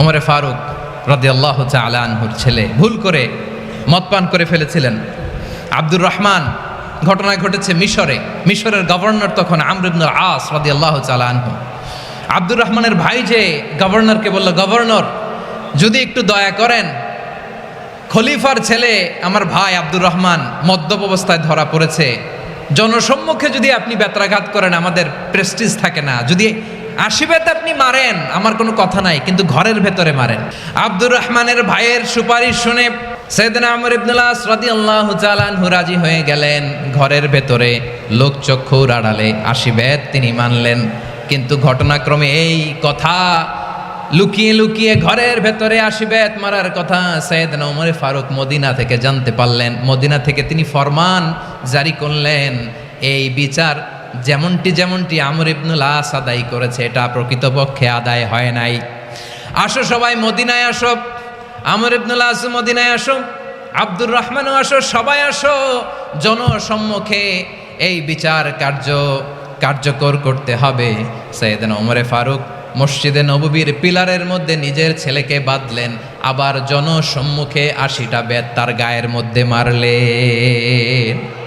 ওমরে ফারুক রদি আল্লাহ আনহুর ছেলে ভুল করে মদ পান করে ফেলেছিলেন। আব্দুর রহমান, ঘটনা ঘটেছে মিশরে। মিশরের গভর্নর তখন আমরিবনুল আস রদি আল্লাহ আনহু। আব্দুর রহমানের ভাই যে গভর্নরকে বলল, গভর্নর, যদি একটু দয়া করেন, খলিফার ছেলে আমার ভাই আব্দুর রহমান মদ্যপ অবস্থায় ধরা পড়েছে। জনসম্মুখে যদি আপনি বেত্রাঘাত করেন, আমাদের প্রেস্টিজ থাকে না। যদি আশিবেত আপনি মারেন, আমার কোনো কথা নাই, কিন্তু ঘরের ভেতরে মারেন। আব্দুর রহমানের ভাইয়ের সুপারিশ শুনে সৈয়দনা আমর ইবনুল্লাহ রাদিয়াল্লাহু তাআলা আনহু রাজি হয়ে গেলেন। ঘরের ভেতরে লোকচক্ষুর আড়ালে আশিবেত তিনি মানলেন, কিন্তু ঘটনাক্রমে এই কথা লুকিয়ে লুকিয়ে ঘরের ভেতরে আসিবেত মারার কথা সৈয়দ ওমর ফারুক মদিনা থেকে জানতে পারলেন। মদিনা থেকে তিনি ফরমান জারি করলেন। এই বিচার যেমনটি যেমনটি আমর ইবনুল আস আদায় করেছে, এটা প্রকৃতপক্ষে আদায় হয় নাই। আসো সবাই, মদিনায় আসো। আমর ইবনুল আস মদিনায় আসো। আব্দুর রহমানও আসো। সবাই আসো। জনসম্মুখে এই বিচার কার্য কার্যকর করতে হবে। সৈয়দ ওমরে ফারুক মসজিদে নববীর পিলারের মধ্যে নিজের ছেলেকে বাঁধলেন, আবার জনসম্মুখে আশিটা বেত তার গায়ের মধ্যে মারলেন।